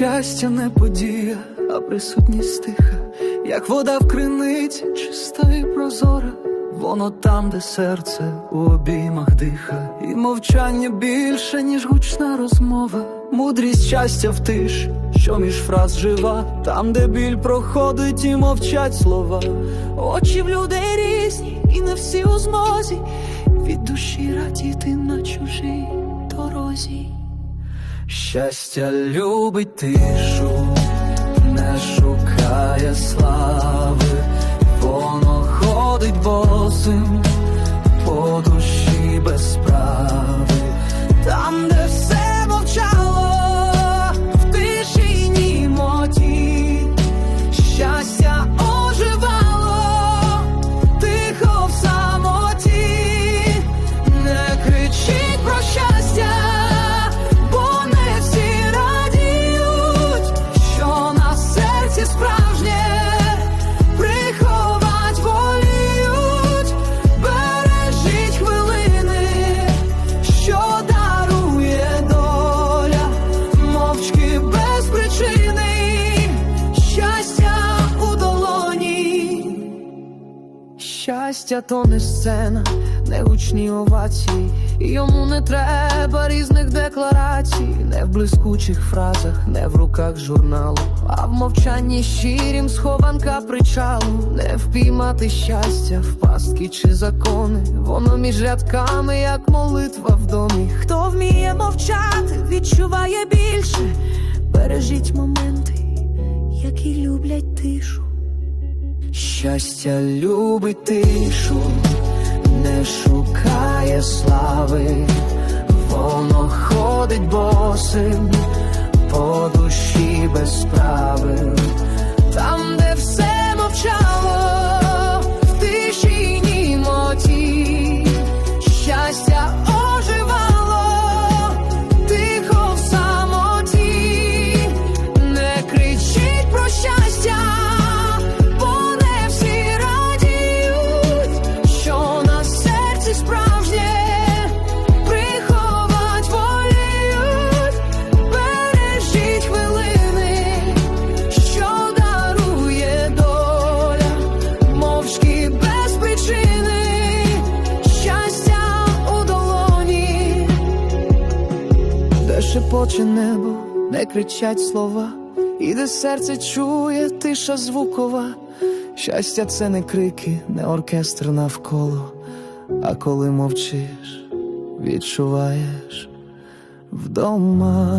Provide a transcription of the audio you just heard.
щастя не подія, а присутність тиха, як вода в криниці, чиста і прозора. Воно там, де серце у обіймах диха, і мовчання більше, ніж гучна розмова. Мудрість щастя в тиш, що між фраз жива, там, де біль проходить і мовчать слова. Очі в людей різні, і не всі у змозі від душі радіти на чужій дорозі. Щастя любить тишу, не шукає слави, Щастя то не сцена, не гучні овації, йому не треба різних декларацій, не в блискучих фразах, не в руках журналу, а в мовчанні щирім схованка причалу, не впіймати щастя в пастки чи закони, воно між рядками, як молитва в домі. Хто вміє мовчати, відчуває більше, бережіть моменти, які люблять тишу. Щастя любить тишу, не шукає слави, воно ходить босим по душі без справи, шепоче небо, не кричать слова, і де серце чує тиша звукова. Щастя, це не крики, не оркестр навколо, а коли мовчиш, відчуваєш вдома.